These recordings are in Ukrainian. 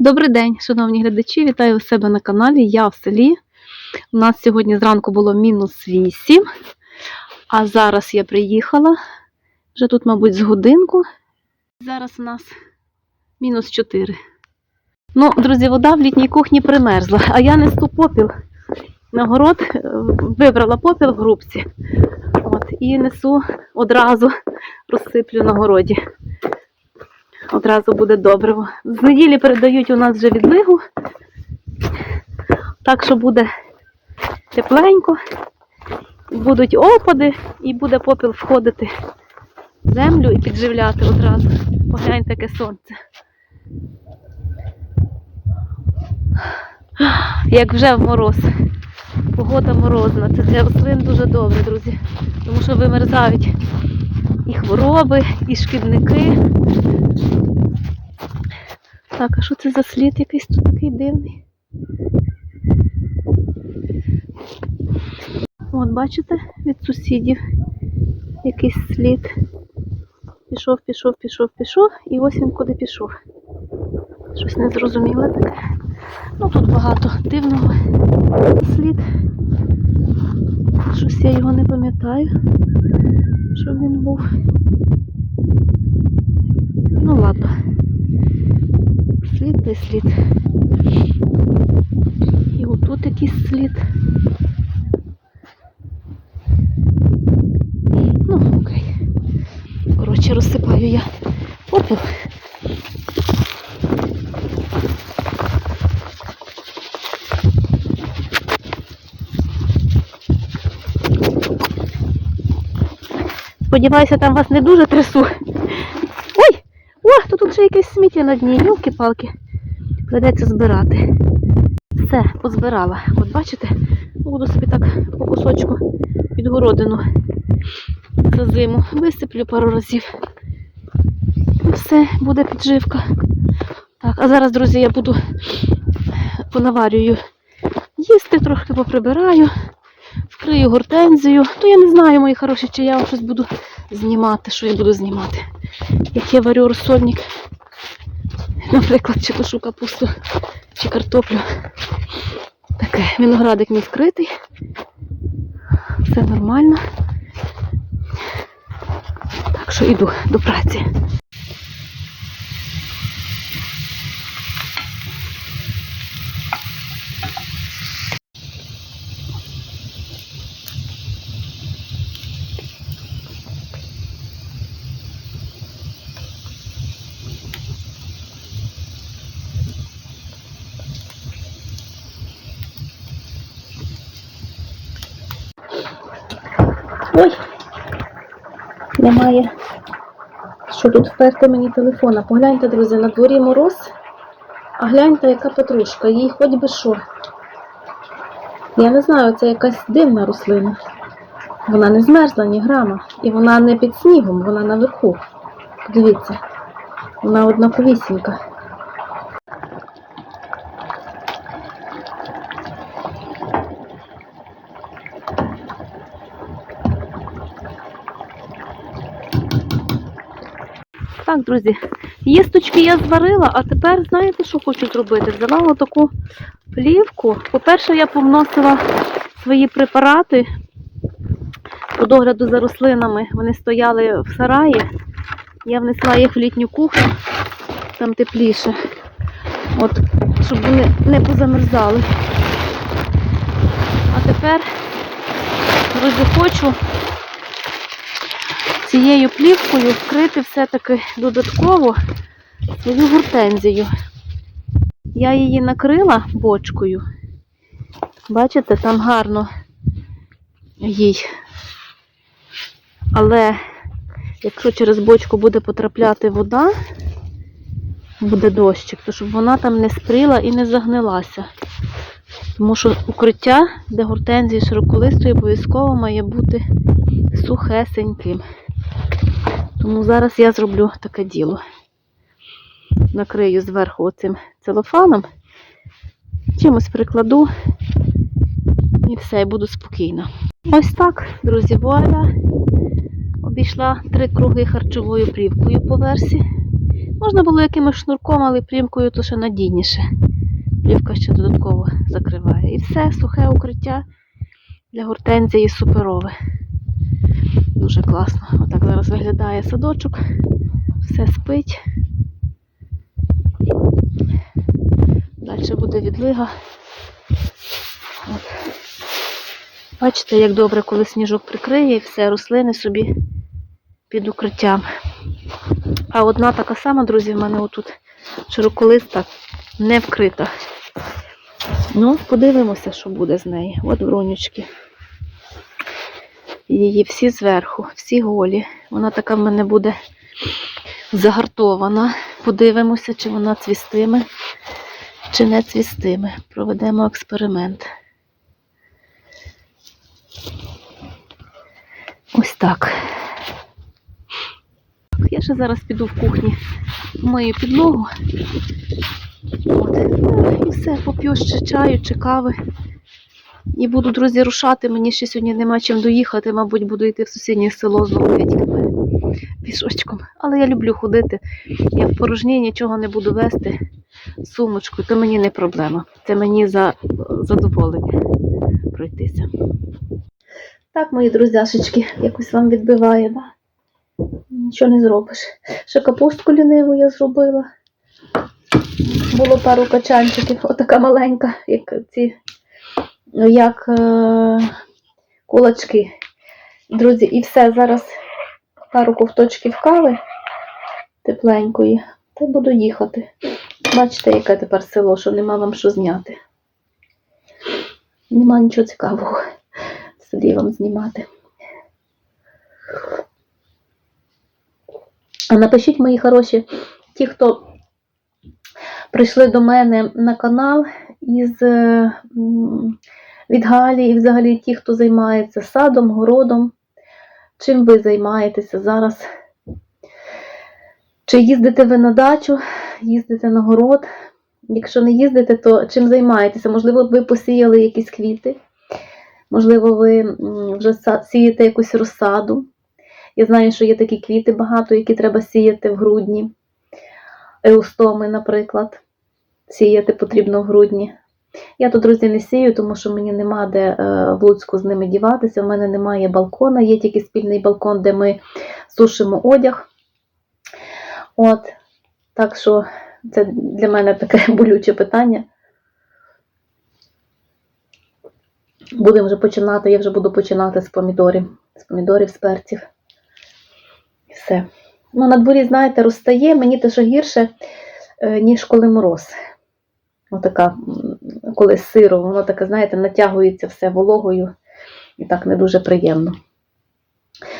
Добрий день, шановні глядачі, вітаю у себе на каналі. Я в селі. У нас сьогодні зранку було мінус 8, а зараз я приїхала. Вже тут, мабуть, з годинку. Зараз у нас мінус 4. Ну, друзі, вода в літній кухні примерзла, а я несу попіл на город, вибрала попіл в грубці. От, і несу одразу розсиплю на городі. Одразу буде добре. З неділі передають у нас вже відлигу. Так що буде тепленько, будуть опади і буде попіл входити в землю і підживляти одразу. Поглянь таке сонце. Як вже в мороз. Погода морозна. Це для рослин дуже добре, друзі. Тому що вимерзають і хвороби, і шкідники. Так, а що це за слід якийсь тут такий дивний? От, бачите, від сусідів якийсь слід. Пішов, пішов, пішов, пішов, і ось він куди пішов. Щось незрозуміле таке. Ну тут багато дивного слід. Щось я його не пам'ятаю, щоб він був. Ну ладно. Слід й слід. І отут якийсь слід. Ну, окей. Коротше, розсипаю я попіл. Сподіваюся, там вас не дуже трясу. Ще якесь сміття на дні. Йолки-палки. Придеться збирати. Все, позбирала. От бачите, буду собі так по кусочку підгородину за зиму. Висиплю пару разів. І все, буде підживка. Так, а зараз, друзі, я буду понаварюю їсти, трохи поприбираю, вкрию гортензію. То я не знаю, мої хороші, чи я щось буду знімати, що я буду знімати. Як я варю розсольник, наприклад, чи тушу капусту, чи картоплю. Таке, виноградик мій вкритий. Все нормально. Так що йду до праці. Немає. Що тут вперти мені телефона? Погляньте, друзі, на дворі мороз. А гляньте, яка петрушка, їй хоч би що. Я не знаю, це якась дивна рослина. Вона не змерзла ні грама. І вона не під снігом, вона наверху. Подивіться, вона однаковісінька. Так, друзі, їсточки я зварила, а тепер знаєте, що хочу зробити? Взяла отаку плівку. По-перше, я повносила свої препарати по догляду за рослинами. Вони стояли в сараї. Я внесла їх в літню кухню, там тепліше. От, щоб вони не позамерзали. А тепер, друзі, хочу цією плівкою вкрити все-таки додатково свою гортензію. Я її накрила бочкою. Бачите, там гарно їй. Але якщо через бочку буде потрапляти вода, буде дощик, то щоб вона там не спріла і не загнилася. Тому що укриття для гортензії широколистої обов'язково має бути сухесеньким. Тому зараз я зроблю таке діло. Накрию зверху оцим целофаном, чимось прикладу і все, буду спокійна. Ось так, друзі, вуаля. Обійшла три круги харчовою плівкою по версі. Можна було якимось шнурком, але плівкою то ще надійніше. Плівка ще додатково закриває. І все, сухе укриття для гортензії суперове. Дуже класно. Отак зараз виглядає садочок. Все спить. Далі буде відлига. Бачите, як добре, коли сніжок прикриє і все, рослини собі під укриттям. А одна така сама, друзі, в мене отут широколиста не вкрита. Ну, подивимося, що буде з неї. От бронючки. Її всі зверху, всі голі. Вона така в мене буде загартована. Подивимося, чи вона цвістиме, чи не цвістиме. Проведемо експеримент. Ось так. Я ще зараз піду в кухні, мию підлогу. От. Ну, І все, поп'ю ще чаю чи кави. І буду, друзі, рушати. Мені ще сьогодні нема чим доїхати, мабуть, буду йти в сусіднє село знову п'ятьками пішочком. Але я люблю ходити. Я в порожні нічого не буду вести з сумочкою, то мені не проблема. Це мені за задоволення пройтися. Так, мої друзяшечки, якось вам відбиває, да? Нічого не зробиш. Ще капустку ліниву я зробила. Було пару качанчиків, отака маленька, як ці, як е, кулачки. Друзі, і все, зараз пару ковточків кави тепленької, та буду їхати. Бачите, яке тепер село, що нема вам що зняти. Нема нічого цікавого селі вам знімати. А напишіть, мої хороші, ті, хто прийшли до мене на канал із е, від Галі, і взагалі ті, хто займається садом, городом. Чим ви займаєтеся зараз? Чи їздите ви на дачу, їздите на город? Якщо не їздите, то чим займаєтеся? Можливо, ви посіяли якісь квіти, можливо, ви вже сієте якусь розсаду. Я знаю, що є такі квіти багато, які треба сіяти в грудні. Еустоми, наприклад. Сіяти потрібно в грудні. Я тут, друзі, не сію, тому що мені нема де е, в Луцьку з ними діватися. У мене немає балкона, є тільки спільний балкон, де ми сушимо одяг. От. Так що це для мене таке болюче питання. Будемо вже починати, я вже буду починати з помідорів, з помідорів, з перців. І все. Ну, на дворі, знаєте, розстає, мені те, що гірше, е, ніж коли мороз. Отака, коли з сиром, воно таке, знаєте, натягується все вологою і так не дуже приємно.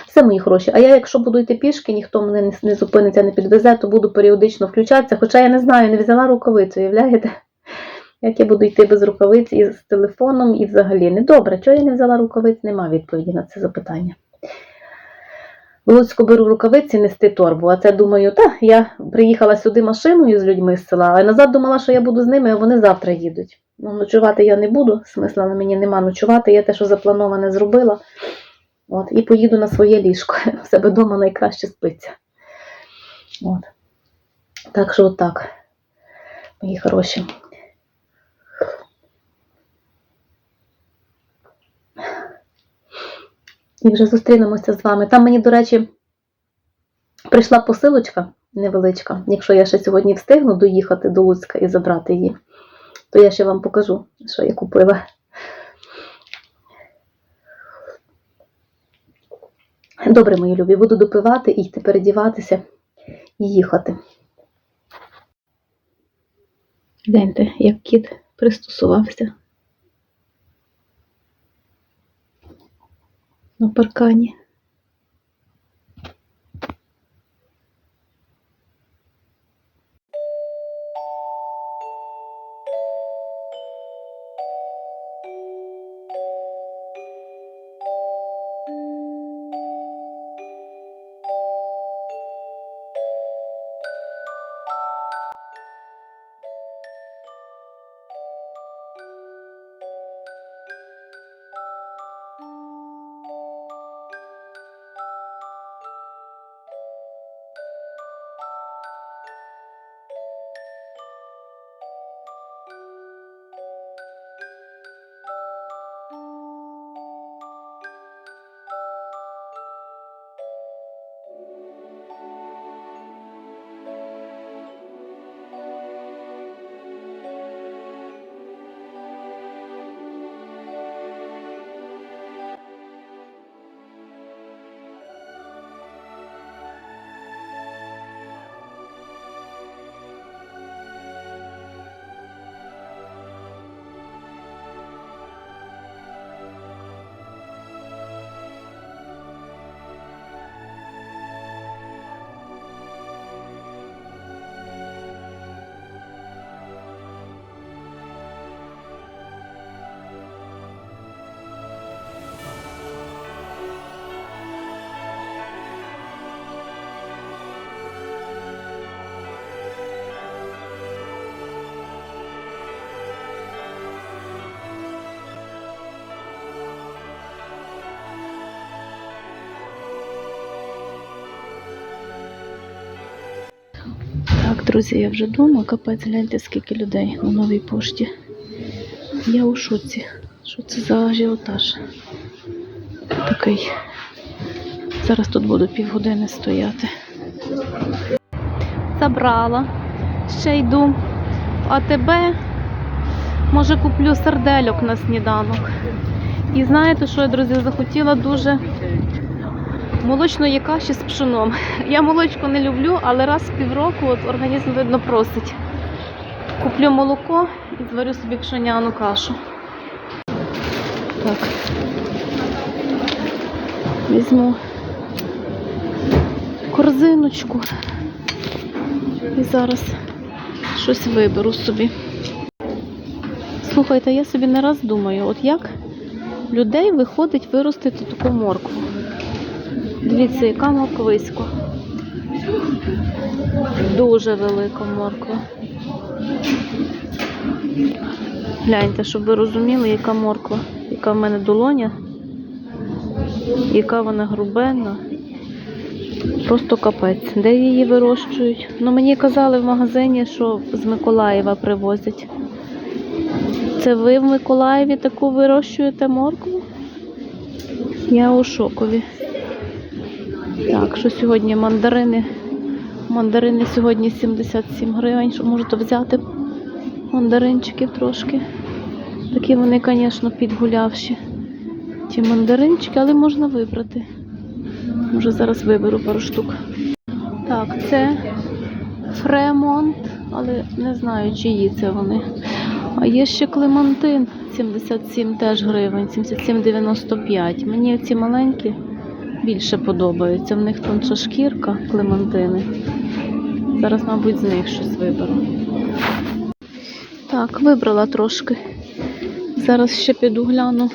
Все, мої хороші. А я, якщо буду йти пішки, ніхто мене не, не зупиниться, не підвезе, то буду періодично включатися. Хоча я не знаю, не взяла рукавицю, уявляєте? Як я буду йти без рукавиць і з телефоном, і взагалі недобре. Чого я не взяла рукавиць, нема відповіді на це запитання. В Луцьку беру рукавиці нести торбу, а це думаю, та я приїхала сюди машиною з людьми з села, а назад думала, що я буду з ними, а вони завтра їдуть. Ну, ночувати я не буду, смисла на мені нема ночувати, я те, що заплановане, зробила. От, і поїду на своє ліжко. В себе вдома найкраще спиться. От. Так що отак, мої хороші. І вже зустрінемося з вами. Там мені, до речі, прийшла посилочка невеличка. Якщо я ще сьогодні встигну доїхати до Луцька і забрати її, то я ще вам покажу, що я купила. Добре, мої любі, буду допивати і йти передіватися і їхати. Гляньте, як кіт пристосувався на паркані. Друзі, я вже вдома, капець, гляньте, скільки людей на новій пошті. Я у шоці. Що це за ажіотаж? Такий. Зараз тут буду півгодини стояти. Забрала. Ще йду в АТБ. Може куплю сардельок на сніданок. І знаєте, що я, друзі, захотіла дуже молочної каші з пшеном. Я молочко не люблю, але раз в півроку от організм видно просить. Куплю молоко і зварю собі пшеняну кашу. Так. Візьму корзиночку і зараз щось виберу собі. Слухайте, я собі не раз думаю, от як людей виходить виростити таку моркву. Дивіться, яка морквиська. Дуже велика морква. Гляньте, щоб ви розуміли, яка морква, яка в мене долоня, яка вона грубенна. Просто капець. Де її вирощують? Ну мені казали в магазині, що з Миколаєва привозять. Це ви в Миколаєві таку вирощуєте моркву? Я у шокові. Так, що сьогодні мандарини. Мандарини сьогодні 77 гривень, що можете взяти мандаринчиків трошки. Такі вони, звісно, підгулявші. Ті мандаринчики, але можна вибрати. Може зараз виберу пару штук. Так, це Фремонт, але не знаю, чиї це вони. А є ще Клемантин 77 теж гривень, 77,95. Мені ці маленькі більше подобаються. В них тонша шкірка Клемантини. Зараз, мабуть, з них щось виберу. Так, вибрала трошки. Зараз ще піду гляну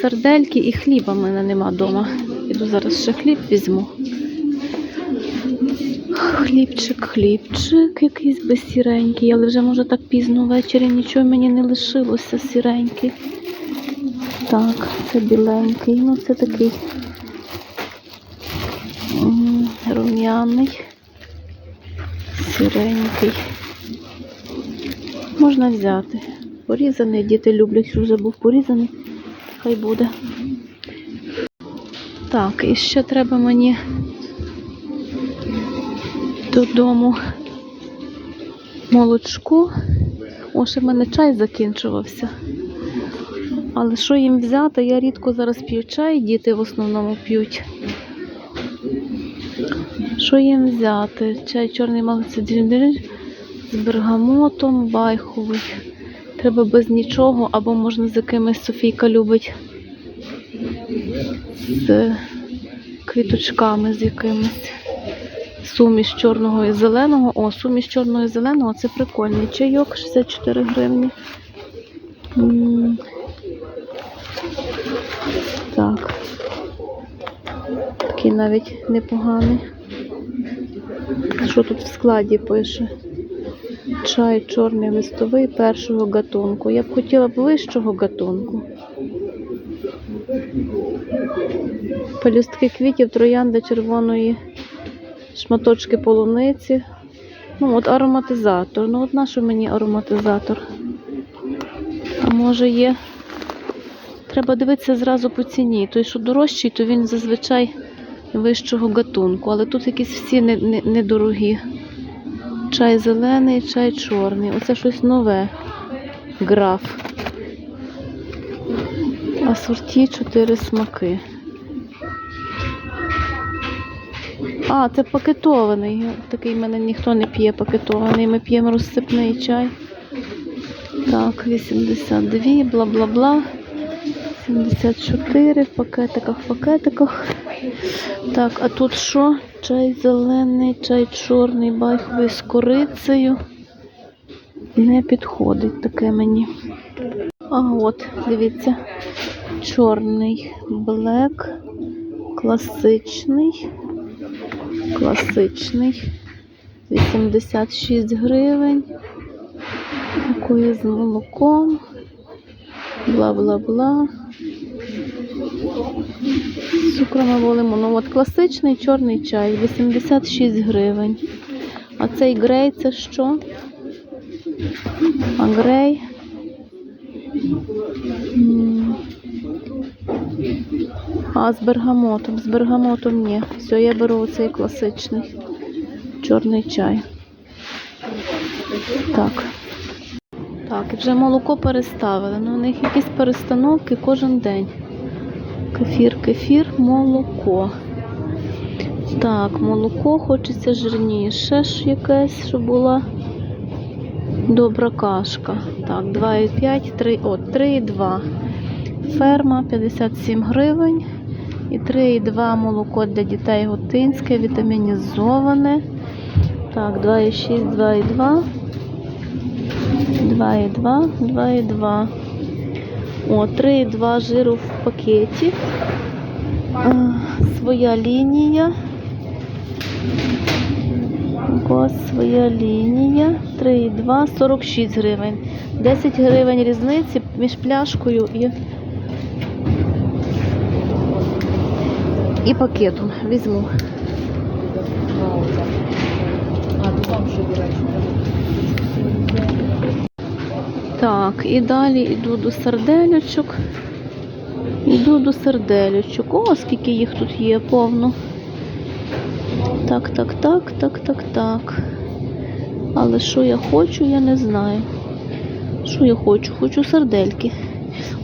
сардельки і хліба в мене нема вдома. Піду зараз ще хліб візьму. Хлібчик, хлібчик, якийсь би сіренький, але вже може так пізно ввечері нічого мені не лишилося сіренький. Так, це біленький, ну це такий рум'яний, сіренький. Можна взяти. Порізаний, діти люблять, що вже був порізаний, хай буде. Так, і ще треба мені додому молочку. О, ще в мене чай закінчувався. Але що їм взяти? Я рідко зараз п'ю чай, діти в основному п'ють. Що їм взяти? Чай чорний малицеділь з бергамотом, байховий. Треба без нічого, або можна з якимись Софійка любить. З квіточками з якимись. Суміш чорного і зеленого. О, суміш чорного і зеленого це прикольний чайок, 64 гривні. Так. Такий навіть непоганий. Що тут в складі пише? Чай чорний листовий першого гатунку. Я б хотіла б вищого гатунку. Пелюстки квітів, троянда червоної, шматочки полуниці. Ну, от ароматизатор. Ну, от нащо мені ароматизатор? А може є. Треба дивитися зразу по ціні. Той, що дорожчий, то він зазвичай вищого гатунку. Але тут якісь всі не- не- недорогі. Чай зелений, чай чорний. Оце щось нове. Граф. Асорті чотири смаки. А, це пакетований. Такий в мене ніхто не п'є пакетований. Ми п'ємо розсипний чай. Так, 82, бла-бла-бла. 74 в пакетиках, в пакетиках. Так, а тут що? Чай зелений, чай чорний, байховий з корицею. Не підходить таке мені. А от, дивіться, чорний блек, класичний, класичний, 86 гривень, такої з молоком, бла-бла-бла. З цукром або лимоном. От класичний чорний чай, 86 гривень. А цей грей це що? А грей. А з бергамотом. З бергамотом ні. Все, я беру оцей класичний чорний чай. Так. Так, вже молоко переставили. Ну, у них якісь перестановки кожен день. Кефір, кефір, молоко. Так, молоко хочеться жирніше ж якесь, щоб була добра кашка. Так, 2,5, 3, о, 3,2. Ферма 57 гривень. І 3,2 молоко для дітей готинське, вітамінізоване. Так, 2,6, 2,2. 2,2, 2,2. О, 3,2 жиру в пакеті. Своя лінія. Ось своя лінія. 3,2, 46 гривень. 10 гривень різниці між пляшкою і, і пакетом. Візьму. А, то вам що, до речі, Так, і далі йду до сарделючок. Йду до сарделючок. О, скільки їх тут є повно. Так, так, так, так, так, так. Але що я хочу, я не знаю. Що я хочу? Хочу сардельки.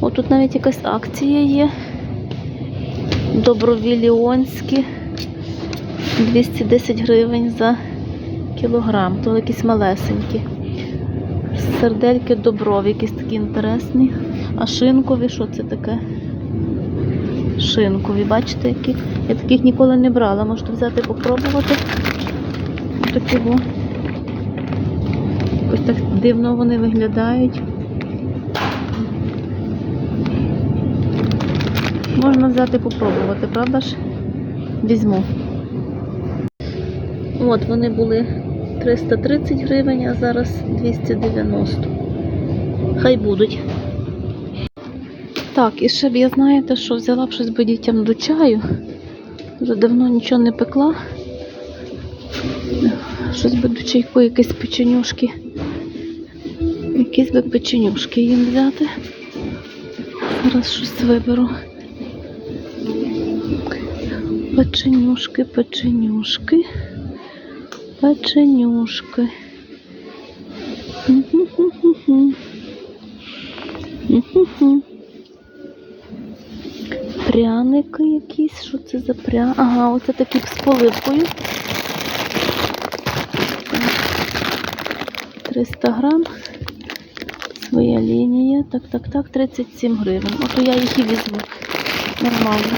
О, тут навіть якась акція є. Добровіліонські. 210 гривень за кілограм. То якісь малесенькі. Сердельки доброві, якісь такі інтересні. А шинкові, що це таке? Шинкові, бачите, які? Я таких ніколи не брала. Можете взяти попробувати. Такі во. Ось так дивно вони виглядають. Можна взяти попробувати, правда ж? Візьму. От вони були 330 гривень, а зараз 290. Хай будуть. Так, і ще б я знаєте, що взяла б щось би дітям до чаю. Вже давно нічого не пекла. Щось би до чайку, якісь печенюшки. Якісь би печенюшки їм взяти. Зараз щось виберу. Печенюшки, печенюшки. Печенюшки. Пряники якісь. Що це за пря? Ага, оце такі з поливкою. 300 грам. Своя лінія. Так, так, так, 37 гривень. Ото я їх і візьму. Нормально.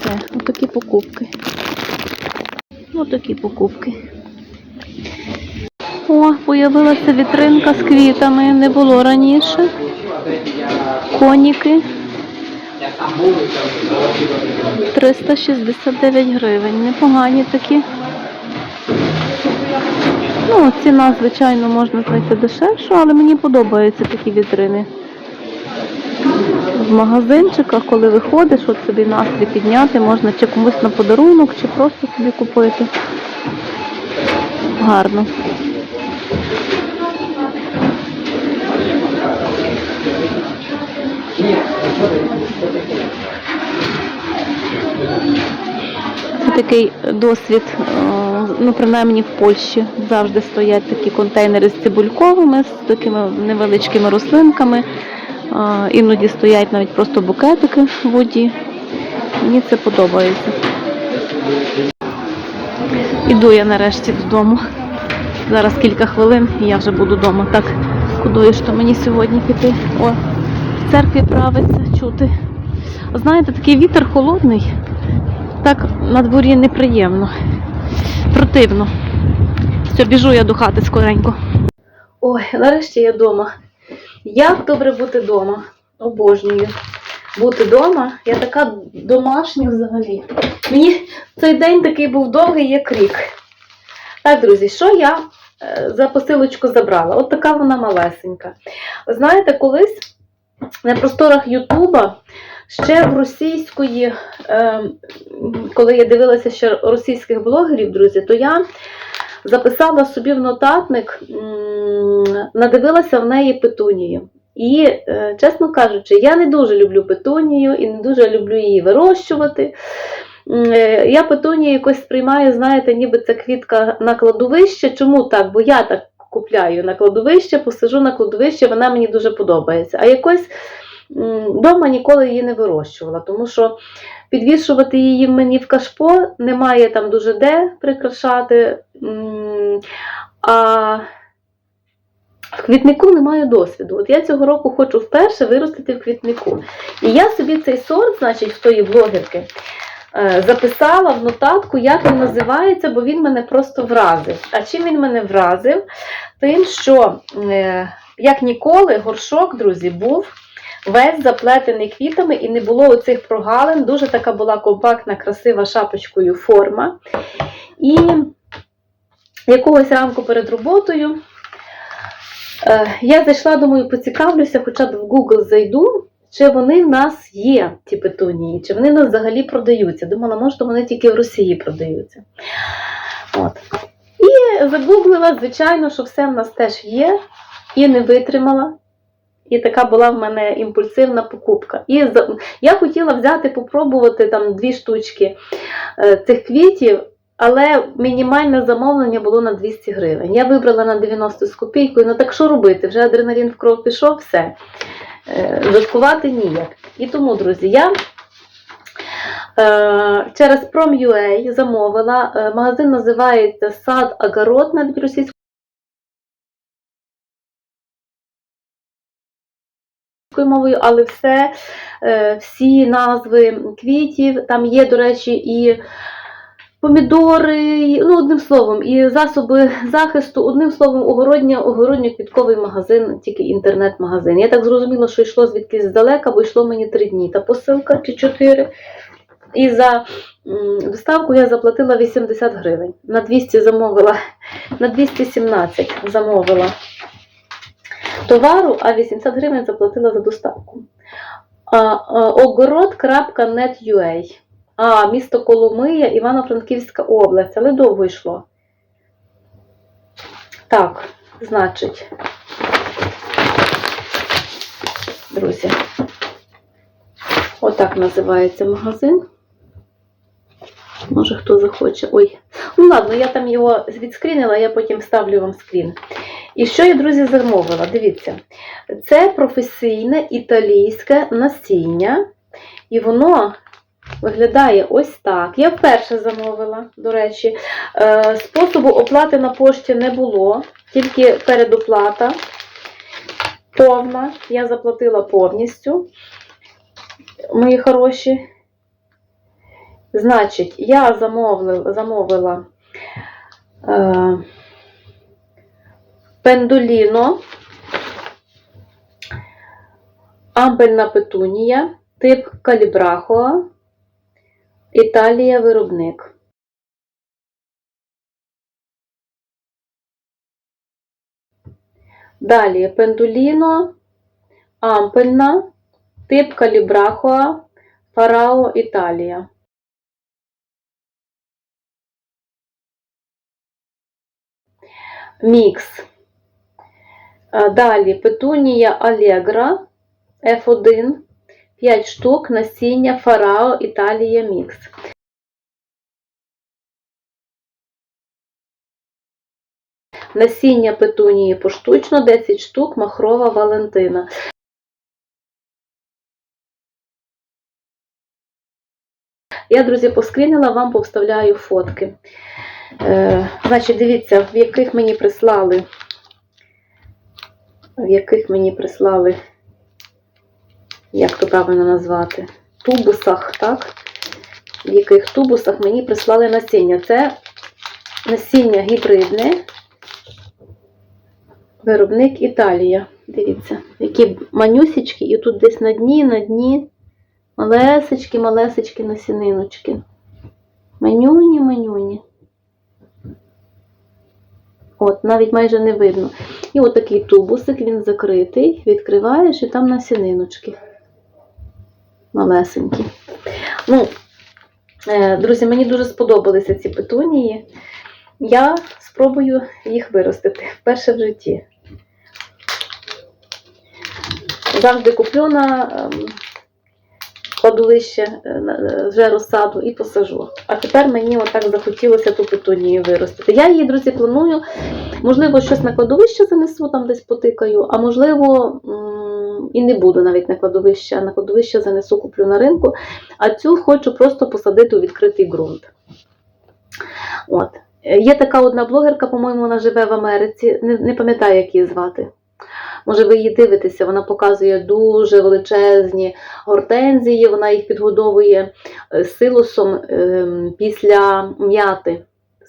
Все, отакі покупки. Отакі покупки. О, появилася вітринка з квітами. Не було раніше. Коніки. 369 гривень. Непогані такі. Ну, ціна, звичайно, можна знайти дешевшу, але мені подобаються такі вітрини. В магазинчиках, коли виходиш, от собі настрій підняти, можна чи комусь на подарунок, чи просто собі купити. Гарно. Це такий досвід, е, ну принаймні в Польщі завжди стоять такі контейнери з цибульковими, з такими невеличкими рослинками. Іноді стоять навіть просто букетики в воді. Мені це подобається. Іду я нарешті додому. Зараз кілька хвилин і я вже буду вдома. Так, кудою то мені сьогодні піти? О, в церкві правиться чути. Знаєте, такий вітер холодний. Так на дворі неприємно. Противно. Все, біжу я до хати скоренько. Ой, нарешті я вдома. Як добре бути вдома. Обожнюю. Бути вдома. Я така домашня взагалі. Мені цей день такий був довгий, як рік. Так, друзі, що я е, за посилочку забрала? От така вона малесенька. Знаєте, колись на просторах Ютуба Ще в російської, е, коли я дивилася ще російських блогерів, друзі, то я записала собі в нотатник, надивилася в неї петунію. І, е, чесно кажучи, я не дуже люблю петунію і не дуже люблю її вирощувати. Е, Я петунію якось сприймаю, знаєте, ніби це квітка на кладовище. Чому так? Бо я так купляю на кладовище, посижу на кладовище, вона мені дуже подобається. А якось вдома ніколи її не вирощувала, тому що підвішувати її мені в кашпо немає там дуже де прикрашати. А в квітнику не маю досвіду. От я цього року хочу вперше виростити в квітнику. І я собі цей сорт, значить, в тої блогерки, е, записала в нотатку, як він називається, бо він мене просто вразив. А чим він мене вразив? Тим, що, е, як ніколи, горшок, друзі, був весь заплетений квітами і не було оцих прогалин. Дуже така була компактна, красива шапочкою форма. І якогось ранку перед роботою е, я зайшла, думаю, поцікавлюся, хоча б в Google зайду, чи вони в нас є, ті петунії, чи вони в нас взагалі продаються. Думала, може, вони тільки в Росії продаються. От. І загуглила, звичайно, що все в нас теж є, і не витримала. І така була в мене імпульсивна покупка. І я хотіла взяти, попробувати там дві штучки е, цих квітів, але мінімальне замовлення було на 200 гривень. Я вибрала на 90 з копійкою. Ну так що робити? Вже адреналін в кров пішов, все. Е, Заткувати ніяк. І тому, друзі, я е, через Prom.ua замовила. Е, Магазин називається Сад Агарот, навіть російською мовою, але все, е, всі назви квітів, там є, до речі, і помідори, ну, одним словом, і засоби захисту, одним словом, огородньо, огородньо-квітковий магазин, тільки інтернет-магазин. Я так зрозуміла, що йшло звідкись здалека, бо йшло мені три дні та посилка чи чотири. І за доставку я заплатила 80 гривень. На 200 замовила, на 217 замовила товару, а 80 гривень заплатила за доставку. Огород.net.ua А, місто Коломия, Івано-Франківська область, але довго йшло. Так, значить, друзі, отак називається магазин. Може, хто захоче. Ой, ну ладно, я там його відскрінила, я потім вставлю вам скрін. І що я, друзі, замовила? Дивіться, це професійне італійське насіння, і воно виглядає ось так. Я вперше замовила, до речі. Е, Способу оплати на пошті не було, тільки передоплата повна. Я заплатила повністю, мої хороші. Значить, я замовила, замовила е, пендоліно, амбельна петунія, тип калібрахоа, Італія виробник. Далі пендуліно, ампельна, тип калібрахоа, фарао Італія. Мікс. Далі петунія Алегра F1, 5 штук, насіння Фарао Італія Мікс. Насіння петунії поштучно 10 штук, махрова Валентина. Я, друзі, поскрінила, вам повставляю фотки. Е, значить, дивіться, в яких мені прислали, в яких мені прислали, як то правильно назвати, тубусах, так? В яких тубусах мені прислали насіння. Це насіння гібридне, виробник Італія. Дивіться, які манюсічки, і тут десь на дні, на дні малесечки, малесечки насіниночки. Манюні, манюні. От, навіть майже не видно. І от такий тубусик, він закритий, відкриваєш і там насіниночки. малесенькі. Ну, е, друзі, мені дуже сподобалися ці петунії. Я спробую їх виростити вперше в житті. Завжди куплю на кладовище е, е, вже розсаду і посажу. А тепер мені отак захотілося ту петунію виростити. Я її, друзі, планую. Можливо, щось на кладовище занесу, там десь потикаю, а можливо, і не буду навіть на кладовище, а на кладовище занесу, куплю на ринку. А цю хочу просто посадити у відкритий ґрунт. От. Е, Є така одна блогерка, по-моєму, вона живе в Америці. Не, не пам'ятаю, як її звати. Може, ви її дивитеся, вона показує дуже величезні гортензії, вона їх підгодовує е, силосом ем, після м'яти,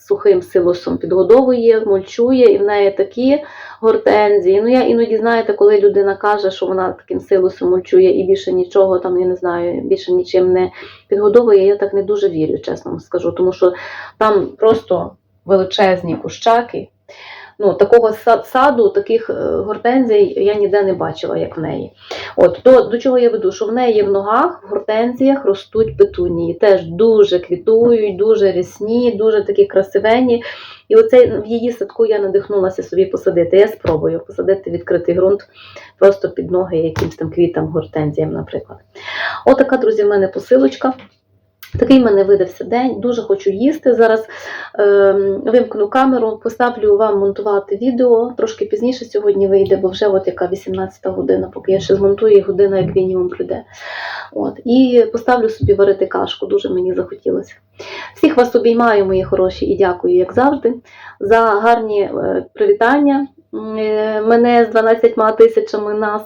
сухим силосом підгодовує, мульчує, і в неї такі гортензії. Ну, я іноді, знаєте, коли людина каже, що вона таким силосом мульчує і більше нічого, там, я не знаю, більше нічим не підгодовує, я так не дуже вірю, чесно вам скажу, тому що там просто величезні кущаки. Ну, такого саду, таких е, гортензій я ніде не бачила, як в неї. От, то, до чого я веду, що в неї в ногах, в гортензіях ростуть петунії. Теж дуже квітують, дуже рясні, дуже такі красивенні. І оцей в її садку я надихнулася собі посадити. Я спробую посадити відкритий ґрунт просто під ноги якимсь там квітам, гортензіям, наприклад. Отака, друзі, в мене посилочка. Такий мене видався день. Дуже хочу їсти. Зараз ем, вимкну камеру, поставлю вам монтувати відео. Трошки пізніше сьогодні вийде, бо вже от яка 18 година, поки я ще змонтую, і година як мінімум прийде. От. І поставлю собі варити кашку, дуже мені захотілося. Всіх вас обіймаю, мої хороші, і дякую, як завжди, за гарні е, привітання. Е, Мене з 12 тисячами нас,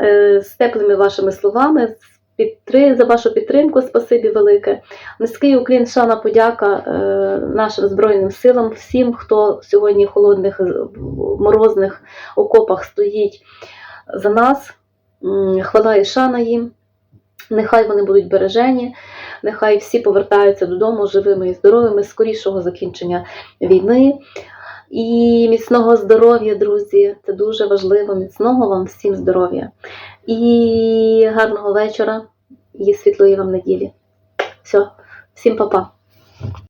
е, з теплими вашими словами. За вашу підтримку, спасибі велике. Низький уклін, шана, подяка е, нашим Збройним силам, всім, хто сьогодні в холодних, морозних окопах стоїть за нас. Хвала і шана їм. Нехай вони будуть бережені, нехай всі повертаються додому живими і здоровими, скорішого закінчення війни. І міцного здоров'я, друзі, це дуже важливо. Міцного вам всім здоров'я. І гарного вечора, і світлої вам неділі. Все, всім па-па.